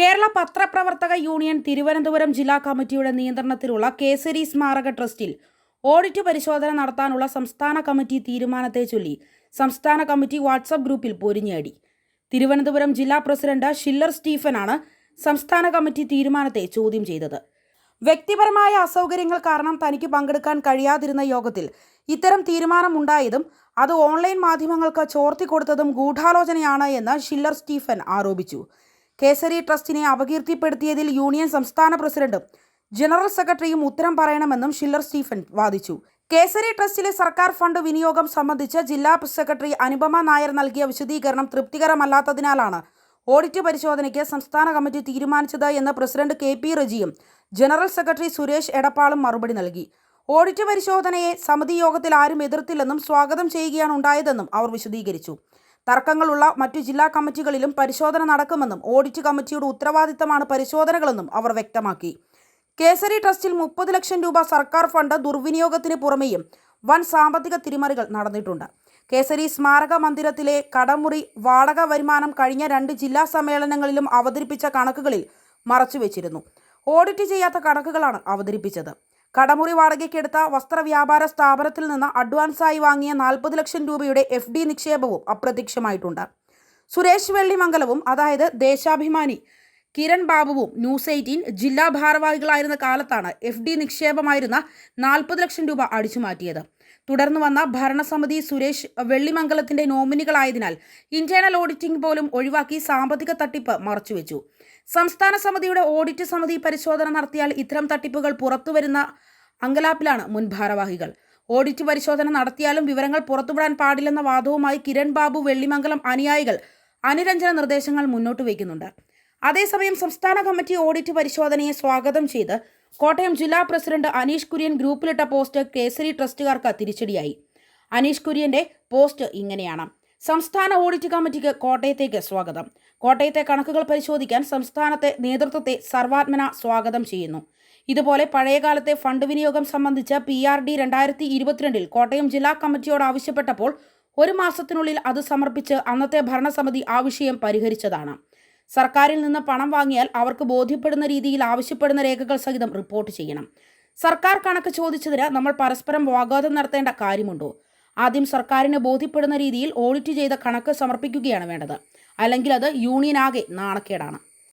കേരള പത്രപ്രവർത്തക യൂണിയൻ തിരുവനന്തപുരം ജില്ലാ കമ്മിറ്റിയുടെ നിയന്ത്രണത്തിലുള്ള കേസരി സ്മാരക ട്രസ്റ്റിൽ ഓഡിറ്റ് പരിശോധന നടത്താനുള്ള സംസ്ഥാന കമ്മിറ്റി തീരുമാനത്തെ ചൊല്ലി സംസ്ഥാന കമ്മിറ്റി വാട്സപ്പ് ഗ്രൂപ്പിൽ പൊരിഞ്ഞേടി. തിരുവനന്തപുരം ജില്ലാ പ്രസിഡന്റ് ഷില്ലർ സ്റ്റീഫനാണ് സംസ്ഥാന കമ്മിറ്റി തീരുമാനത്തെ ചോദ്യം ചെയ്തത്. വ്യക്തിപരമായ അസൗകര്യങ്ങൾ കാരണം തനിക്ക് പങ്കെടുക്കാൻ കഴിയാതിരുന്ന യോഗത്തിൽ ഇത്തരം തീരുമാനമുണ്ടായതും അത് ഓൺലൈൻ മാധ്യമങ്ങൾക്ക് ചോർത്തിക്കൊടുത്തതും ഗൂഢാലോചനയാണ് എന്ന് ഷില്ലർ സ്റ്റീഫൻ ആരോപിച്ചു. കേസരി ട്രസ്റ്റിനെ അപകീർത്തിപ്പെടുത്തിയതിൽ യൂണിയൻ സംസ്ഥാന പ്രസിഡന്റും ജനറൽ സെക്രട്ടറിയും ഉത്തരം പറയണമെന്നും ഷില്ലർ സ്റ്റീഫൻ വാദിച്ചു. കേസരി ട്രസ്റ്റിലെ സർക്കാർ ഫണ്ട് വിനിയോഗം സംബന്ധിച്ച് ജില്ലാ സെക്രട്ടറി അനുപമ നായർ നൽകിയ വിശദീകരണം തൃപ്തികരമല്ലാത്തതിനാലാണ് ഓഡിറ്റ് പരിശോധനയ്ക്ക് സംസ്ഥാന കമ്മിറ്റി തീരുമാനിച്ചത് എന്ന് പ്രസിഡന്റ് കെ പി റജിയും ജനറൽ സെക്രട്ടറി സുരേഷ് എടപ്പാളും മറുപടി നൽകി. ഓഡിറ്റ് പരിശോധനയെ സമിതി യോഗത്തിൽ ആരും എതിർത്തില്ലെന്നും സ്വാഗതം ചെയ്യുകയാണ് ഉണ്ടായതെന്നും അവർ വിശദീകരിച്ചു. തർക്കങ്ങളുള്ള മറ്റു ജില്ലാ കമ്മിറ്റികളിലും പരിശോധന നടക്കുമെന്നും ഓഡിറ്റ് കമ്മിറ്റിയുടെ ഉത്തരവാദിത്തമാണ് പരിശോധനകളെന്നും അവർ വ്യക്തമാക്കി. കേസരി ട്രസ്റ്റിൽ മുപ്പത് ലക്ഷം രൂപ സർക്കാർ ഫണ്ട് ദുർവിനിയോഗത്തിന് പുറമെയും വൻ സാമ്പത്തിക തിരിമറികൾ നടന്നിട്ടുണ്ട്. കേസരി സ്മാരക മന്ദിരത്തിലെ കടമുറി വാടക വരുമാനം കഴിഞ്ഞ രണ്ട് ജില്ലാ സമ്മേളനങ്ങളിലും അവതരിപ്പിച്ച കണക്കുകളിൽ മറച്ചുവെച്ചിരുന്നു. ഓഡിറ്റ് ചെയ്യാത്ത കണക്കുകളാണ് അവതരിപ്പിച്ചത്. കടമുറി വാടകയ്ക്കെടുത്ത വസ്ത്രവ്യാപാര സ്ഥാപനത്തിൽ നിന്ന് അഡ്വാൻസായി വാങ്ങിയ നാൽപ്പത് ലക്ഷം രൂപയുടെ എഫ് ഡി നിക്ഷേപവും അപ്രത്യക്ഷമായിട്ടുണ്ട്. സുരേഷ് വെള്ളിമംഗലവും അതായത് ദേശാഭിമാനി കിരൺ ബാബുവും ന്യൂസ് എയ്റ്റീൻ ജില്ലാ ഭാരവാഹികളായിരുന്ന കാലത്താണ് എഫ് ഡി നിക്ഷേപമായിരുന്ന നാൽപ്പത് ലക്ഷം രൂപ അടിച്ചുമാറ്റിയത്. തുടർന്ന് വന്ന ഭരണസമിതി സുരേഷ് വെള്ളിമംഗലത്തിന്റെ നോമിനികളായതിനാൽ ഇന്റേണൽ ഓഡിറ്റിംഗ് പോലും ഒഴിവാക്കി സാമ്പത്തിക തട്ടിപ്പ് മറച്ചുവെച്ചു. സംസ്ഥാന സമിതിയുടെ ഓഡിറ്റ് സമിതി പരിശോധന നടത്തിയാൽ ഇത്തരം തട്ടിപ്പുകൾ പുറത്തുവരുന്ന അങ്കലാപ്പിലാണ് മുൻ ഭാരവാഹികൾ. ഓഡിറ്റ് പരിശോധന നടത്തിയാലും വിവരങ്ങൾ പുറത്തുവിടാൻ പാടില്ലെന്ന വാദവുമായി കിരൺ ബാബു വെള്ളിമംഗലം അനുയായികൾ അനുരഞ്ജന നിർദ്ദേശങ്ങൾ മുന്നോട്ട് വയ്ക്കുന്നുണ്ട്. അതേസമയം സംസ്ഥാന കമ്മിറ്റി ഓഡിറ്റ് പരിശോധനയെ സ്വാഗതം ചെയ്ത് കോട്ടയം ജില്ലാ പ്രസിഡന്റ് അനീഷ് കുര്യൻ ഗ്രൂപ്പിലിട്ട പോസ്റ്റ് കേസരി ട്രസ്റ്റുകാർക്ക് തിരിച്ചടിയായി. അനീഷ് കുര്യന്റെ പോസ്റ്റ് ഇങ്ങനെയാണ്. സംസ്ഥാന ഓഡിറ്റ് കമ്മിറ്റിക്ക് കോട്ടയത്തേക്ക് സ്വാഗതം. കോട്ടയത്തെ കണക്കുകൾ പരിശോധിക്കാൻ സംസ്ഥാനത്തെ നേതൃത്വത്തെ സർവാത്മന സ്വാഗതം ചെയ്യുന്നു. ഇതുപോലെ പഴയകാലത്തെ ഫണ്ട് വിനിയോഗം സംബന്ധിച്ച പി ആർ ഡി രണ്ടായിരത്തി ഇരുപത്തിരണ്ടിൽ കോട്ടയം ജില്ലാ കമ്മിറ്റിയോട് ആവശ്യപ്പെട്ടപ്പോൾ ഒരു മാസത്തിനുള്ളിൽ അത് സമർപ്പിച്ച് അന്നത്തെ ഭരണസമിതി ആ വിഷയം പരിഹരിച്ചതാണ്. സർക്കാരിൽ നിന്ന് പണം വാങ്ങിയാൽ അവർക്ക് ബോധ്യപ്പെടുന്ന രീതിയിൽ ആവശ്യപ്പെടുന്ന രേഖകൾ സഹിതം റിപ്പോർട്ട് ചെയ്യണം. സർക്കാർ കണക്ക് ചോദിച്ചതിന് നമ്മൾ പരസ്പരം വാഗ്വാദം നടത്തേണ്ട കാര്യമുണ്ടോ? ആദ്യം സർക്കാരിന് ബോധ്യപ്പെടുന്ന രീതിയിൽ ഓഡിറ്റ് ചെയ്ത കണക്ക് സമർപ്പിക്കുകയാണ് വേണ്ടത്. അല്ലെങ്കിൽ അത് യൂണിയൻ യൂണിയനാകെ നാണക്കേടാണ്.